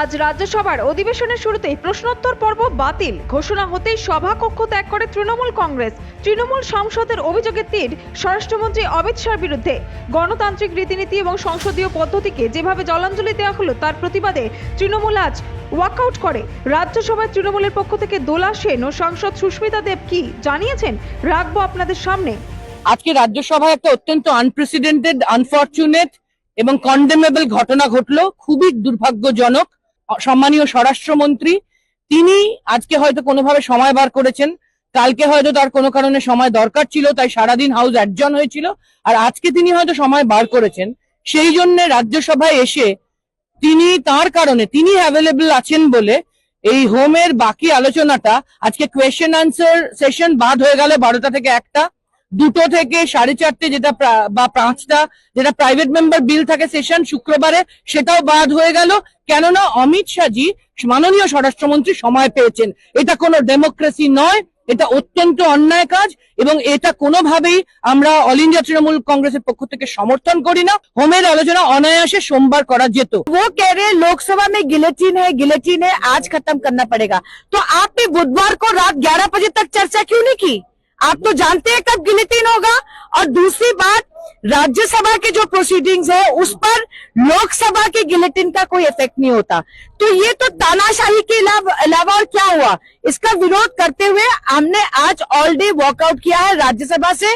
আজ রাজ্যসভার অধিবেশনের শুরুতেই প্রশ্নোত্তর পর্ব বাতিল। ঘোষণা হতেই সভাকক্ষ ত্যাগ করে তৃণমূল কংগ্রেস। তৃণমূল সংসদের অভিযোগের তীর স্বরাষ্ট্রমন্ত্রী অমিত শাহর বিরুদ্ধে। গণতান্ত্রিক রীতিনীতি এবং সংসদীয় পদ্ধতিকে যেভাবে জলাঞ্জলি দেওয়া হলো, তার প্রতিবাদে তৃণমূল আজ ওয়াকআউট করে। রাজ্যসভায় তৃণমূলের পক্ষ থেকে দোলা সেন ও সাংসদ সুস্মিতা দেব কি জানিয়েছেন? রাখব আপনাদের সামনে। আজকে রাজ্যসভায় একটা অত্যন্ত আনপ্রেসিডেন্টেড আনফর্চুনেট এবং কন্ডেমেবল ঘটনা ঘটলো। খুবই দুর্ভাগ্যজনক। সম্মানীয় স্বরাষ্ট্রমন্ত্রী, তিনি আজকে হয়তো কোনোভাবে সময় বার করেছেন। কালকে হয়তো তার কোনো কারণে সময় দরকার ছিল, তাই সারাদিন হাউস অ্যাডজন হয়েছিল। আর আজকে তিনি হয়তো সময় বার করেছেন। সেই জন্য রাজ্যসভায় এসে তিনি তার কারণে, তিনি অ্যাভেলেবল আছেন বলে এই হোমের বাকি আলোচনাটা আজকে কোয়েশ্চেন আনসার সেশন বাদ হয়ে গেল বারোটা থেকে একটা। দুটো থেকে সাড়ে চারটে যেটা প্রা- বা পাঁচটা যেটা প্রাইভেট মেম্বার বিল থাকে সেশন শুক্রবারে সেটাও বাদ হয়ে গেল কেননা অমিত শাহজি মাননীয় স্বরাষ্ট্রমন্ত্রী সময় পেয়েছেন এটা কোনো ডেমোক্রেসি নয় এটা অত্যন্ত অন্যায় কাজ এবং এটা কোনোভাবেই আমরা অল ইন্ডিয়া তৃণমূল কংগ্রেসের পক্ষ থেকে সমর্থন করি না হোমের আলোচনা অনায়াসে সোমবার করা যেত वो कह रहे हैं लोकसभा में गिलेटिन है गिलेटिन है आज खत्म करना पड़ेगा तो आपने बुधवार को रात 11 बजे तक चर्चा क्यों नहीं की आप तो जानते हैं कब गिलेटिन होगा और दूसरी बात, राज्यसभा के जो प्रोसीडिंग्स है, उस पर लोकसभा के गिलेटिन का कोई इफ़ेक्ट नहीं होता। तो ये तो तानाशाही के अलावा और क्या हुआ? इसका विरोध करते हुए हमने आज ऑल डे वॉकआउट किया है राज्यसभा से।